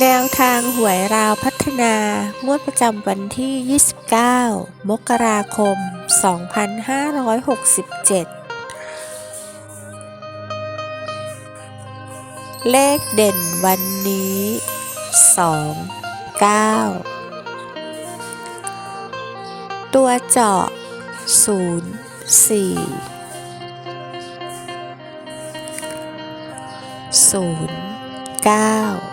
แนวทางหวยราวพัฒนางวดประจำวันที่ 29 มกราคม 2567 เลขเด่นวันนี้ 2 9 ตัวเจาะ 0 4 0 9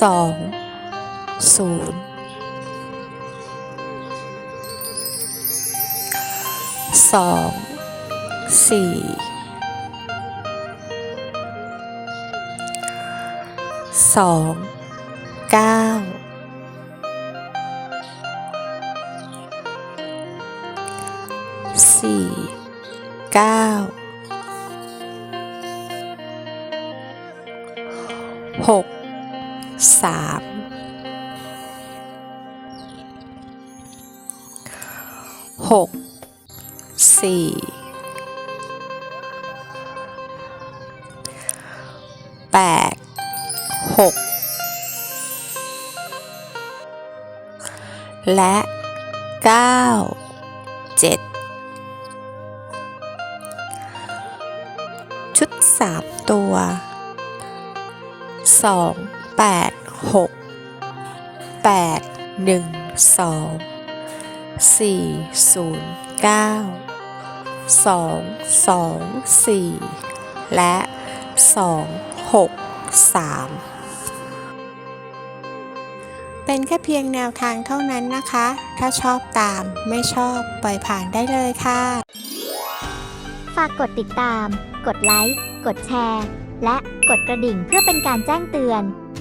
สองศูนย์สองสี่สองเก้าสี่เก้าหก สามหกสี่แปดหกและเก้าเจ็ดชุดสามตัวสอง องแปดหกแปดหนึ่งสองสี่ศูนย์เก้าสองสองสี่และสองหกสามเป็นแค่เพียงแนวทางเท่านั้นนะคะ ถ้าชอบตามไม่ชอบปล่อยผ่านได้เลยค่ะ ฝากกดติดตาม กดไลค์ กดแชร์ และกดกระดิ่งเพื่อเป็นการแจ้งเตือน